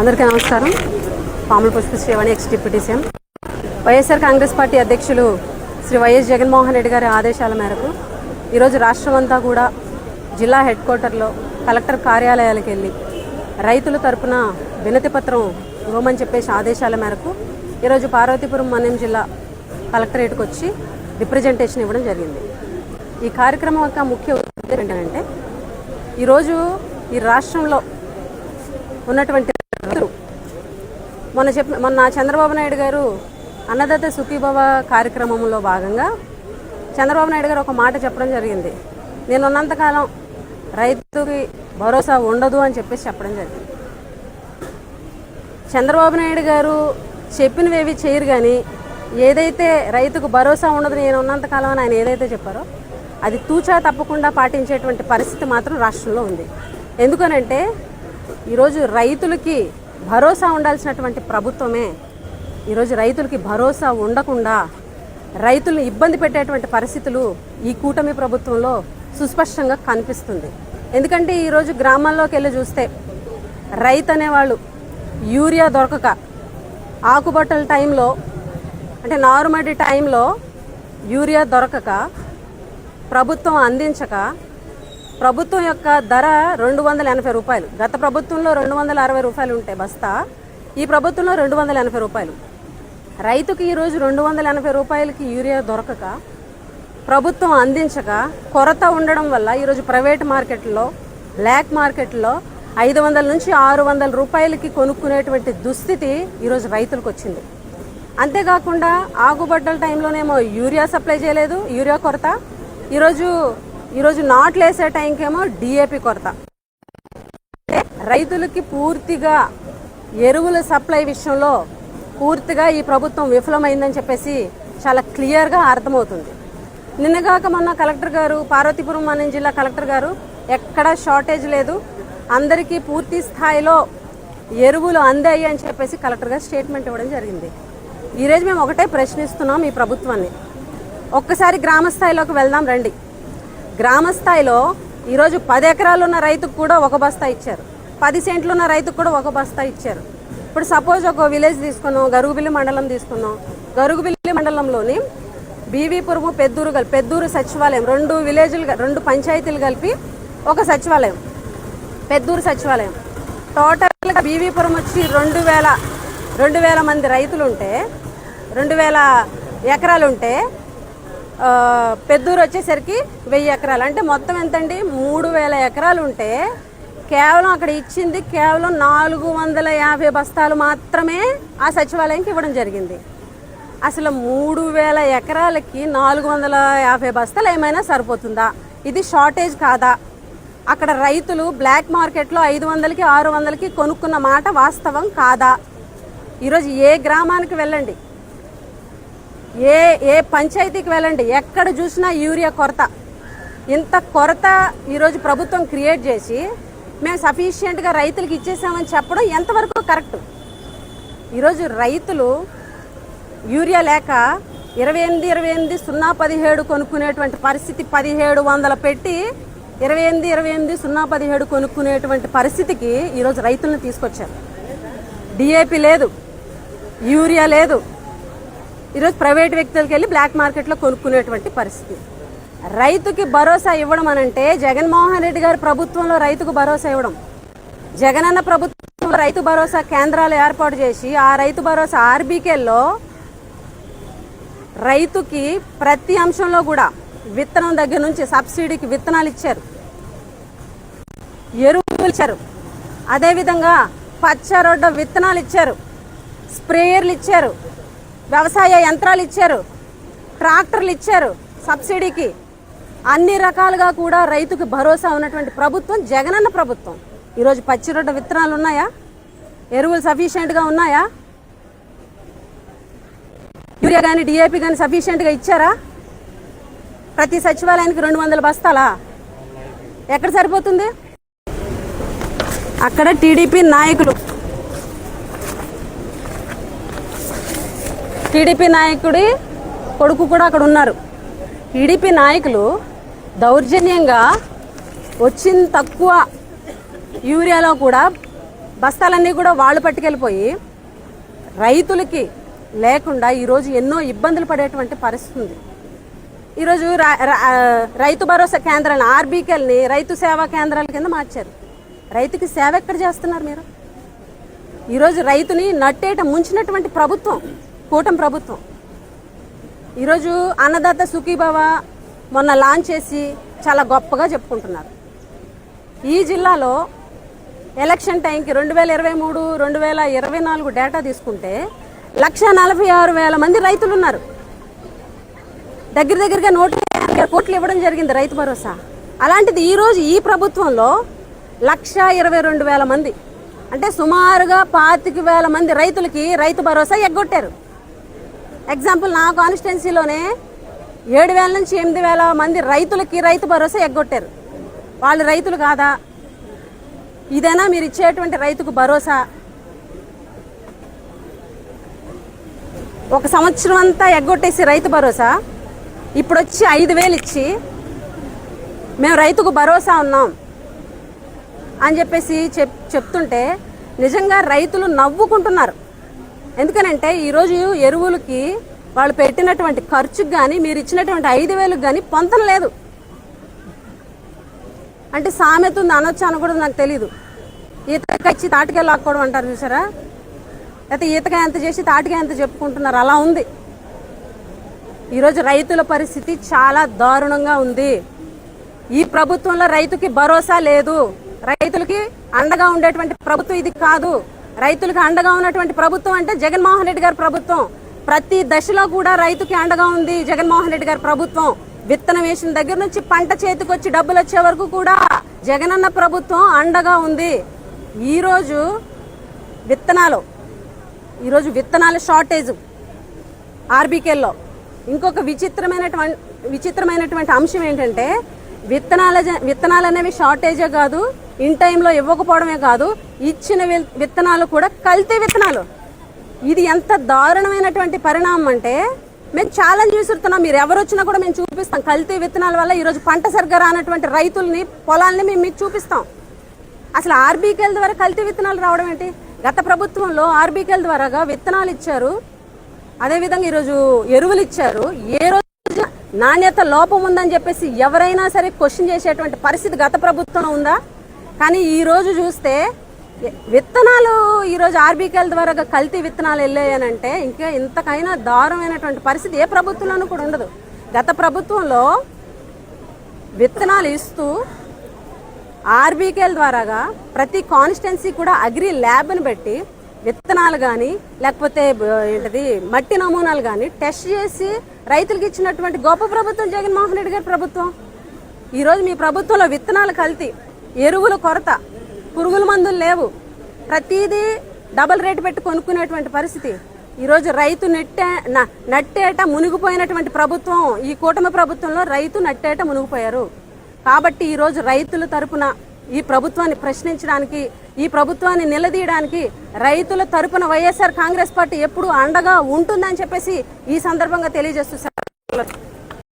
అందరికీ నమస్కారం. Pamula Pushpasreevani ex deputy CM YSR Congress party అధ్యక్షులు శ్రీ వైఎస్ జగన్మోహన్ రెడ్డి గారి ఆదేశాల మేరకు ఈరోజు రాష్ట్రం అంతా కూడా జిల్లా హెడ్ క్వార్టర్లో కలెక్టర్ కార్యాలయాలకు వెళ్ళి రైతుల తరపున వినతి పత్రం ఇవ్వమని చెప్పేసి ఆదేశాల మేరకు ఈరోజు పార్వతీపురం మన్యం జిల్లా కలెక్టరేట్కి వచ్చి రిప్రజెంటేషన్ ఇవ్వడం జరిగింది. ఈ కార్యక్రమం యొక్క ముఖ్య ఉద్దేశం ఏంటంటే ఈరోజు ఈ రాష్ట్రంలో ఉన్నటువంటి మొన్న చెప్పిన మొన్న చంద్రబాబు నాయుడు గారు అన్నదాత సుఖీభవ కార్యక్రమంలో భాగంగా చంద్రబాబు నాయుడు గారు ఒక మాట చెప్పడం జరిగింది. నేను ఉన్నంతకాలం రైతుకి భరోసా ఉండదు అని చెప్పేసి చెప్పడం జరిగింది. చంద్రబాబు నాయుడు గారు చెప్పినవేవి చేయరు కానీ ఏదైతే రైతుకు భరోసా ఉండదు నేను ఉన్నంతకాలం అని ఆయన ఏదైతే చెప్పారో అది తూచా తప్పకుండా పాటించేటువంటి పరిస్థితి మాత్రం రాష్ట్రంలో ఉంది. ఎందుకనంటే ఈరోజు రైతులకి భరోసా ఉండాల్సినటువంటి ప్రభుత్వమే ఈరోజు రైతులకి భరోసా ఉండకుండా రైతులను ఇబ్బంది పెట్టేటువంటి పరిస్థితులు ఈ కూటమి ప్రభుత్వంలో సుస్పష్టంగా కనిపిస్తుంది. ఎందుకంటే ఈరోజు గ్రామాల్లోకి వెళ్ళి చూస్తే రైతు అనేవాళ్ళు యూరియా దొరకక ఆకుబట్టల టైంలో అంటే నార్మల్ టైంలో యూరియా దొరకక ప్రభుత్వం అందించక ప్రభుత్వం యొక్క ధర రెండు వందల ఎనభై రూపాయలు. గత ప్రభుత్వంలో రెండు వందల అరవై రూపాయలు ఉంటే బస్తా ఈ ప్రభుత్వంలో రెండు వందల ఎనభై రూపాయలు. రైతుకు ఈరోజు రెండు వందల ఎనభై రూపాయలకి యూరియా దొరకక ప్రభుత్వం అందించక కొరత ఉండడం వల్ల ఈరోజు ప్రైవేట్ మార్కెట్లో బ్లాక్ మార్కెట్లో ఐదు వందల నుంచి ఆరు వందల రూపాయలకి కొనుక్కునేటువంటి దుస్థితి ఈరోజు రైతులకు వచ్చింది. అంతేకాకుండా ఆగుబడ్డల టైంలోనేమో యూరియా సప్లై చేయలేదు యూరియా కొరత. ఈరోజు ఈరోజు నాట్లు వేసే టైంకేమో డిఏపి కొరత. అంటే రైతులకి పూర్తిగా ఎరువుల సప్లై విషయంలో పూర్తిగా ఈ ప్రభుత్వం విఫలమైందని చెప్పేసి చాలా క్లియర్గా అర్థమవుతుంది. నిన్నగాక మొన్న కలెక్టర్ గారు పార్వతీపురం మన జిల్లా కలెక్టర్ గారు ఎక్కడా షార్టేజ్ లేదు. అందరికీ పూర్తి స్థాయిలో ఎరువులు అందాయి అని చెప్పేసి కలెక్టర్ గారు స్టేట్మెంట్ ఇవ్వడం జరిగింది. ఈరోజు మేము ఒకటే ప్రశ్నిస్తున్నాం ఈ ప్రభుత్వాన్ని. ఒక్కసారి గ్రామ స్థాయిలోకి వెళ్దాం రండి. గ్రామ స్థాయిలో ఈరోజు పది ఎకరాలు ఉన్న రైతుకు కూడా ఒక బస్తా ఇచ్చారు. పది సెంట్లు ఉన్న రైతుకు కూడా ఒక బస్తా ఇచ్చారు. ఇప్పుడు సపోజ్ ఒక విలేజ్ తీసుకున్నాం గరుగుబిల్లి మండలం తీసుకున్నాం. గరుగుబిల్లి మండలంలోని బీవీపురము పెద్దూరు కలిపి పెద్దూరు సచివాలయం రెండు విలేజ్లు రెండు పంచాయతీలు కలిపి ఒక సచివాలయం. పెద్దూరు సచివాలయం. టోటల్గా బీవీపురం వచ్చి రెండు వేల రెండు వేల మంది రైతులు ఉంటే రెండు వేల ఎకరాలు ఉంటే పెద్దూరు వచ్చేసరికి వెయ్యి ఎకరాలు. అంటే మొత్తం ఎంతండి? మూడు వేల ఎకరాలు ఉంటే కేవలం అక్కడ ఇచ్చింది కేవలం నాలుగు వందల యాభై బస్తాలు మాత్రమే ఆ సచివాలయంకి ఇవ్వడం జరిగింది. అసలు మూడు వేల ఎకరాలకి నాలుగు వందల యాభై బస్తాలు ఏమైనా సరిపోతుందా? ఇది షార్టేజ్ కాదా? అక్కడ రైతులు బ్లాక్ మార్కెట్లో ఐదు వందలకి ఆరు వందలకి కొనుక్కున్న మాట వాస్తవం కాదా? ఈరోజు ఏ గ్రామానికి వెళ్ళండి? ఏ ఏ పంచాయతీకి వెళ్ళండి ఎక్కడ చూసినా యూరియా కొరత. ఇంత కొరత ఈరోజు ప్రభుత్వం క్రియేట్ చేసి మేము సఫిషియెంట్గా రైతులకు ఇచ్చేసామని చెప్పడం ఎంతవరకు కరెక్ట్? ఈరోజు రైతులు యూరియా లేక ఇరవై ఎనిమిది ఇరవై ఎనిమిది సున్నా పదిహేడు కొనుక్కునేటువంటి పరిస్థితి పదిహేడు వందల పెట్టి ఇరవై ఎనిమిది ఇరవై ఎనిమిది సున్నా పదిహేడు కొనుక్కునేటువంటి పరిస్థితికి ఈరోజు రైతులను తీసుకొచ్చారు. డిఏపి లేదు యూరియా లేదు. ఈరోజు ప్రైవేట్ వ్యక్తులకు వెళ్ళి బ్లాక్ మార్కెట్లో కొనుక్కునేటువంటి పరిస్థితి. రైతుకి భరోసా ఇవ్వడం అనంటే జగన్మోహన్ రెడ్డి గారి ప్రభుత్వంలో రైతుకు భరోసా ఇవ్వడం. జగనన్న ప్రభుత్వం రైతు భరోసా కేంద్రాలు ఏర్పాటు చేసి ఆ రైతు భరోసా ఆర్బీకేల్లో రైతుకి ప్రతి అంశంలో కూడా విత్తనం దగ్గర నుంచి సబ్సిడీకి విత్తనాలు ఇచ్చారు. ఎరువులు ఇచ్చారు. అదేవిధంగా పచ్చరొడ్డ విత్తనాలు ఇచ్చారు. స్ప్రేయర్లు ఇచ్చారు. వ్యవసాయ యంత్రాలు ఇచ్చారు ట్రాక్టర్లు ఇచ్చారు సబ్సిడీకి అన్ని రకాలుగా కూడా రైతుకు భరోసా ఉన్నటువంటి ప్రభుత్వం జగనన్న ప్రభుత్వం. ఈరోజు పచ్చిరొడ్డ విత్తనాలు ఉన్నాయా? ఎరువులు సఫిషియెంట్గా ఉన్నాయా? యూరియా కానీ డిఏపి కానీ సఫిషియెంట్గా ఇచ్చారా? ప్రతి సచివాలయానికి రెండు వందల బస్తాలా? ఎక్కడ సరిపోతుంది? అక్కడ టీడీపీ నాయకులు టీడీపీ నాయకుడి కొడుకు కూడా అక్కడ ఉన్నారు. టీడీపీ నాయకులు దౌర్జన్యంగా వచ్చిన తక్కువ యూరియాలో కూడా బస్తాలన్నీ కూడా వాళ్ళు పట్టుకెళ్ళిపోయి రైతులకి లేకుండా ఈరోజు ఎన్నో ఇబ్బందులు పడేటువంటి పరిస్థితి ఉంది. ఈరోజు రైతు భరోసా కేంద్రాలను ఆర్బీకెల్ని రైతు సేవా కేంద్రాల కింద మార్చారు. రైతుకి సేవ ఎక్కడ చేస్తున్నారు మీరు? ఈరోజు రైతుని నట్టేట ముంచినటువంటి ప్రభుత్వం కూటమి ప్రభుత్వం. ఈరోజు అన్నదాత సుఖీభావ మొన్న లాంచ్ చేసి చాలా గొప్పగా చెప్పుకుంటున్నారు. ఈ జిల్లాలో ఎలక్షన్ టైంకి రెండు వేల ఇరవై మూడు రెండు వేల ఇరవై నాలుగు డేటా తీసుకుంటే లక్ష నలభై ఆరు వేల మంది రైతులు ఉన్నారు దగ్గర దగ్గరగా నూట యాభై కోట్లు ఇవ్వడం జరిగింది రైతు భరోసా. అలాంటిది ఈరోజు ఈ ప్రభుత్వంలో లక్ష ఇరవై రెండు వేల మంది అంటే సుమారుగా పాతిక వేల మంది రైతులకి రైతు భరోసా ఎగ్గొట్టారు. ఎగ్జాంపుల్ నా కాన్స్టిట్యున్సీలోనే ఏడు వేల నుంచి ఎనిమిది వేల మంది రైతులకి రైతు భరోసా ఎగ్గొట్టారు. వాళ్ళు రైతులు కాదా? ఇదేనా మీరు ఇచ్చేటువంటి రైతుకు భరోసా? ఒక సంవత్సరం అంతా ఎగ్గొట్టేసి రైతు భరోసా? ఇప్పుడు వచ్చి ఐదు వేలు ఇచ్చి మేము రైతుకు భరోసా ఉన్నాం అని చెప్పేసి చెప్ చెప్తుంటే నిజంగా రైతులు నవ్వుకుంటున్నారు. ఎందుకనంటే ఈరోజు ఎరువులకి వాళ్ళు పెట్టినటువంటి ఖర్చుకు కానీ మీరు ఇచ్చినటువంటి ఐదు వేలకు కానీ పొంతం లేదు. అంటే సామెత ఉంది అనొచ్చు అనకూడదు నాకు తెలీదు. ఈతకొచ్చి ఇచ్చి తాటికాయ లాక్కోవడం అంటారు చూసారా? అయితే ఈతకాయ ఎంత చేసి తాటికాయ ఎంత చెప్పుకుంటున్నారు? అలా ఉంది. ఈరోజు రైతుల పరిస్థితి చాలా దారుణంగా ఉంది. ఈ ప్రభుత్వంలో రైతుకి భరోసా లేదు. రైతులకి అండగా ఉండేటువంటి ప్రభుత్వం ఇది కాదు. రైతులకు అండగా ఉన్నటువంటి ప్రభుత్వం అంటే జగన్మోహన్ రెడ్డి గారి ప్రభుత్వం. ప్రతి దశలో కూడా రైతుకి అండగా ఉంది జగన్మోహన్ రెడ్డి గారి ప్రభుత్వం. విత్తనం వేసిన దగ్గర నుంచి పంట చేతికొచ్చి డబ్బులు వచ్చే వరకు కూడా జగనన్న ప్రభుత్వం అండగా ఉంది. ఈరోజు విత్తనాలు ఈరోజు విత్తనాల షార్టేజ్ ఆర్బీకేల్లో. ఇంకొక విచిత్రమైనటువంటి విచిత్రమైనటువంటి అంశం ఏంటంటే విత్తనాల జ- విత్తనాలు అనేవి షార్టేజే కాదు. ఇన్ టైంలో ఇవ్వకపోవడమే కాదు ఇచ్చిన విత్తనాలు కూడా కల్తీ విత్తనాలు. ఇది ఎంత దారుణమైనటువంటి పరిణామం అంటే మేము ఛాలెంజ్ విసురుతున్నాం. మీరు ఎవరు వచ్చినా కూడా మేము చూపిస్తాం. కల్తీ విత్తనాల వల్ల ఈరోజు పంట సరిగ్గా రానటువంటి రైతుల్ని పొలాల్ని మేము మీకు చూపిస్తాం. అసలు ఆర్బీకేల ద్వారా కల్తీ విత్తనాలు రావడం ఏంటి? గత ప్రభుత్వంలో ఆర్బీకేల ద్వారాగా విత్తనాలు ఇచ్చారు. అదేవిధంగా ఈరోజు ఎరువులు ఇచ్చారు. ఏ రోజు నాణ్యత లోపం ఉందని చెప్పేసి ఎవరైనా సరే క్వశ్చన్ చేసేటువంటి పరిస్థితి గత ప్రభుత్వంలో ఉందా? కానీ ఈరోజు చూస్తే విత్తనాలు ఈరోజు ఆర్బీకేల ద్వారా కల్తీ విత్తనాలు వెళ్ళాయనంటే ఇంకా ఇంతకైనా దారుణమైనటువంటి పరిస్థితి ఏ ప్రభుత్వంలోనూ కూడా ఉండదు. గత ప్రభుత్వంలో విత్తనాలు ఇస్తూ ఆర్బీకేల ద్వారాగా ప్రతి కాన్స్టిట్యున్సీ కూడా అగ్రి ల్యాబ్ని పెట్టి విత్తనాలు కానీ లేకపోతే ఏంటది మట్టి నమూనాలు కానీ టెస్ట్ చేసి రైతులకు ఇచ్చినటువంటి గొప్ప ప్రభుత్వం జగన్మోహన్ రెడ్డి గారి ప్రభుత్వం. ఈరోజు మీ ప్రభుత్వంలో విత్తనాలు కల్తీ. ఎరువుల కొరత పురుగుల మందులు లేవు. ప్రతిదీ డబల్ రేటు పెట్టి కొనుక్కునేటువంటి పరిస్థితి. ఈరోజు రైతు నెట్టే నట్టేట మునిగిపోయినటువంటి ప్రభుత్వం ఈ కూటమి ప్రభుత్వంలో రైతు నట్టేట మునిగిపోయారు. కాబట్టి ఈరోజు రైతుల తరపున ఈ ప్రభుత్వాన్ని ప్రశ్నించడానికి ఈ ప్రభుత్వాన్ని నిలదీయడానికి రైతుల తరపున వైఎస్ఆర్ కాంగ్రెస్ పార్టీ ఎప్పుడు అండగా ఉంటుందని చెప్పేసి ఈ సందర్భంగా తెలియజేస్తూ సార్